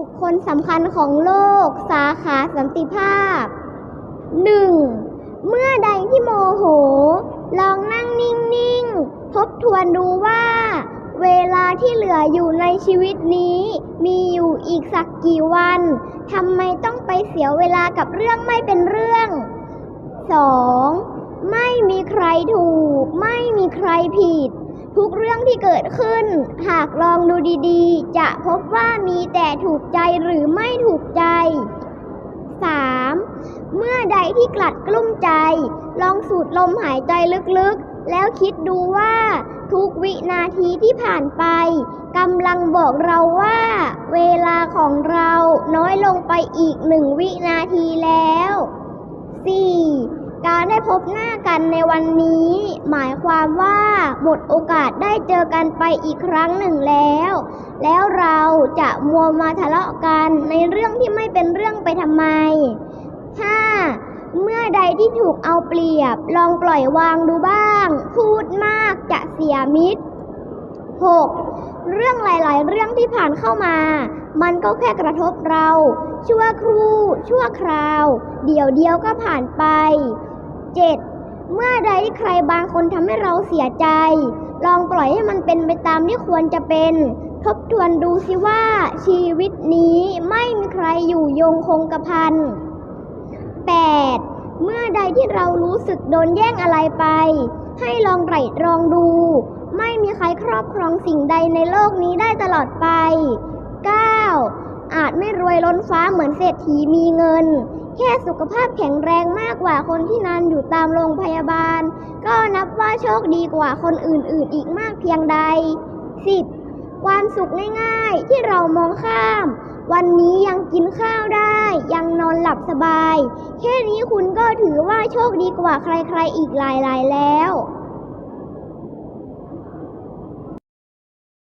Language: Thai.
บุคคลสำคัญของโลก สาขาสันติภาพ 1. เมื่อใดที่โมโห ลองนั่งนิ่ง ๆ ทบทวนดูว่า เวลาที่เหลืออยู่ในชีวิตนี้ มีอยู่อีกสักกี่วันทำไมต้องไปเสียเวลากับเรื่องไม่เป็นเรื่อง 2. ไม่มีใครถูก ไม่มีใครผิด ทุกเรื่องที่เกิดขึ้น หากลองดูดี ๆ จะพบว่า ถูกใจหรือไม่ถูกใจ 3. เมื่อใดที่กลัดกลุ้มใจ ลองสูดลมหายใจลึกๆ แล้วคิดดูว่าทุกวินาทีที่ผ่านไปกำลังบอกเราว่า เวลาของเราน้อยลงไปอีกหนึ่งวินาทีแล้ว 4. การได้พบหน้ากันในวันนี้ หมายความว่าหมดโอกาสได้เจอกันไปอีกครั้งหนึ่งแล้ว จะมัวมาทะเลาะกันในเรื่องที่ไม่เป็นเรื่องไปทำไม 5. เมื่อใดที่ถูกเอาเปรียบ ลองปล่อยวางดูบ้าง พูดมากจะเสียมิตร 6. เรื่องหลาย ๆ เรื่องที่ผ่านเข้ามา มันก็แค่กระทบเรา ชั่วครู่ ชั่วคราว เดี๋ยวเดียวก็ผ่านไป 7. เมื่อใดที่ใครบางคนทำให้เราเสียใจ ลองปล่อยให้มันเป็นไปตามที่ควรจะเป็น ทบทวนดูสิว่าชีวิตนี้ไม่มีใครอยู่ยงคงกระพัน 8. เมื่อใดที่เรารู้สึกโดนแย่งอะไรไป ให้ลองไตร่ตรองดู ไม่มีใครครอบครองสิ่งใดในโลกนี้ได้ตลอดไป 9. อาจไม่รวยล้นฟ้าเหมือนเศรษฐีมีเงิน แค่สุขภาพแข็งแรงมากกว่าคนที่นอนอยู่ตามโรงพยาบาล ก็นับว่าโชคดีกว่าคนอื่นๆ อีกมากเพียงใด 10. ความสุขง่ายๆ ที่เรามองข้าม วันนี้ยังกินข้าวได้ ยังนอนหลับสบาย แค่นี้คุณก็ถือว่าโชคดีกว่าใครๆอีกหลายๆแล้ว